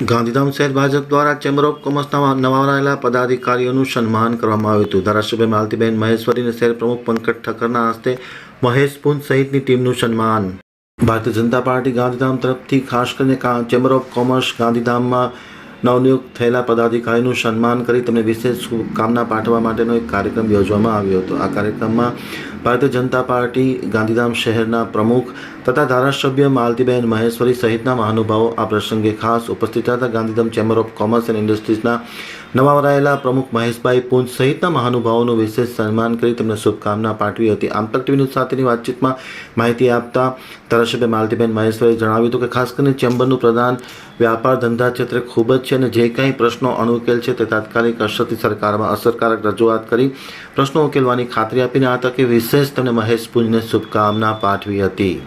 ગાંધીધામ શહેર ભાજપ દ્વારા chamber of કોમર્સના નવારાયેલા પદાધિકારીઓનું સન્માન કરવામાં આવ્યું હતું. ધારાસભ્ય માલતીબેન મહેશ્વરી શહેર પ્રમુખ પંકજ ઠક્કરના હસ્તે મહેશ પુંજ સહિતની ટીમનું સન્માન. ભારતીય જનતા પાર્ટી ગાંધીધામ તરફથી ખાસ કરીને ચેમ્બર ઓફ કોમર્સ ગાંધીધામમાં નવનિયુક્ત થયેલા પદાધિકારીનું સન્માન કરી તેમને વિશેષ શુભકામના પાઠવવા માટેનો એક કાર્યક્રમ યોજવામાં આવ્યો હતો. આ કાર્યક્રમમાં ભારતીય જનતા પાર્ટી, ગાંધીધામ શહેરના પ્રમુખ તથા ધારાસભ્ય માલતીબેન મહેશ્વરી સહિતના મહાનુભાવો આ પ્રસંગે ખાસ ઉપસ્થિત હતા. Gandhidham Chamber of Commerce and ઇન્ડસ્ટ્રીઝના નવા વરાયેલા પ્રમુખ મહેશભાઈ પુંજ સહિતના મહાનુભાવોનું વિશેષ સન્માન કરી તેમને શુભકામના પાઠવી હતી. આમ તક ટીવી ન્યૂઝ સાથેની વાતચીતમાં માહિતી આપતા ધારાસભ્ય માલતીબેન મહેશ્વરીએ જણાવ્યું હતું કે ખાસ કરીને ચેમ્બરનું પ્રધાન વ્યાપાર ધંધા ક્ષેત્રે ખૂબ જ છે અને જે કંઈ પ્રશ્નો અણુકેલ છે તે તાત્કાલિક અસરથી સરકારમાં અસરકારક રજૂઆત કરી પ્રશ્નો ઉકેલવાની ખાતરી આપીને આ તકે વિશેષ તેમને મહેશ પુંજને શુભકામના પાઠવી હતી.